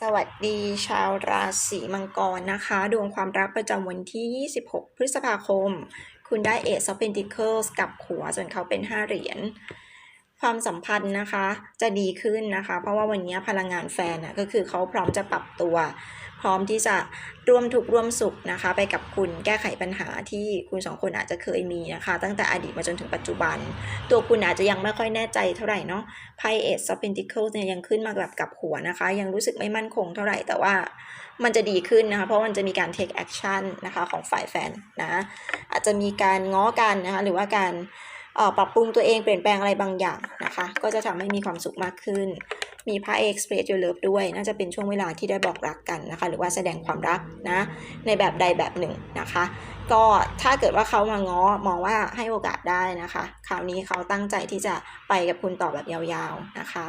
สวัสดีชาวราศีมังกรนะคะ ดวงความรักประจำวันที่ 26 พฤษภาคม คุณได้ Ace of Pentacles กับหัวส่วนเขาเป็น 5 เหรียญ ความสัมพันธ์นะคะจะดีขึ้นนะคะ เพราะว่าวันนี้พลังงานแฟนนะก็คือเขาพร้อมจะปรับตัว พร้อมที่จะร่วมทุกข์ร่วมสุขนะคะ ไปกับคุณแก้ไขปัญหาที่คุณสองคนอาจจะเคยมีนะคะ ตั้งแต่อดีตมาจนถึงปัจจุบัน ตัวคุณอาจจะยังไม่ค่อยแน่ใจเท่าไหร่เนาะไพ่ Ace of Pentacles เนี่ยยังขึ้นมาแบบกับหัวนะคะ ยังรู้สึกไม่มั่นคงเท่าไหร่แต่ว่ามันจะดีขึ้นนะคะ เพราะมันจะมีการ take action นะคะของฝ่ายแฟนนะอาจจะมีการง้อกันนะคะหรือว่าการ ปรับปรุงตัวเองเปลี่ยนแปลงอะไรบางอย่างนะคะ ก็จะทำให้มีความสุขมากขึ้น มีพระเอ็กซ์เพรสยูเลิฟด้วย น่าจะเป็นช่วงเวลาที่ได้บอกรักกันนะคะ หรือว่าแสดงความรักนะ ในแบบใดแบบหนึ่งนะคะ ก็ถ้าเกิดว่าเขามาง้อมองว่าให้โอกาสได้นะคะ คราวนี้เขาตั้งใจที่จะไปกับคุณต่อแบบยาวๆนะคะ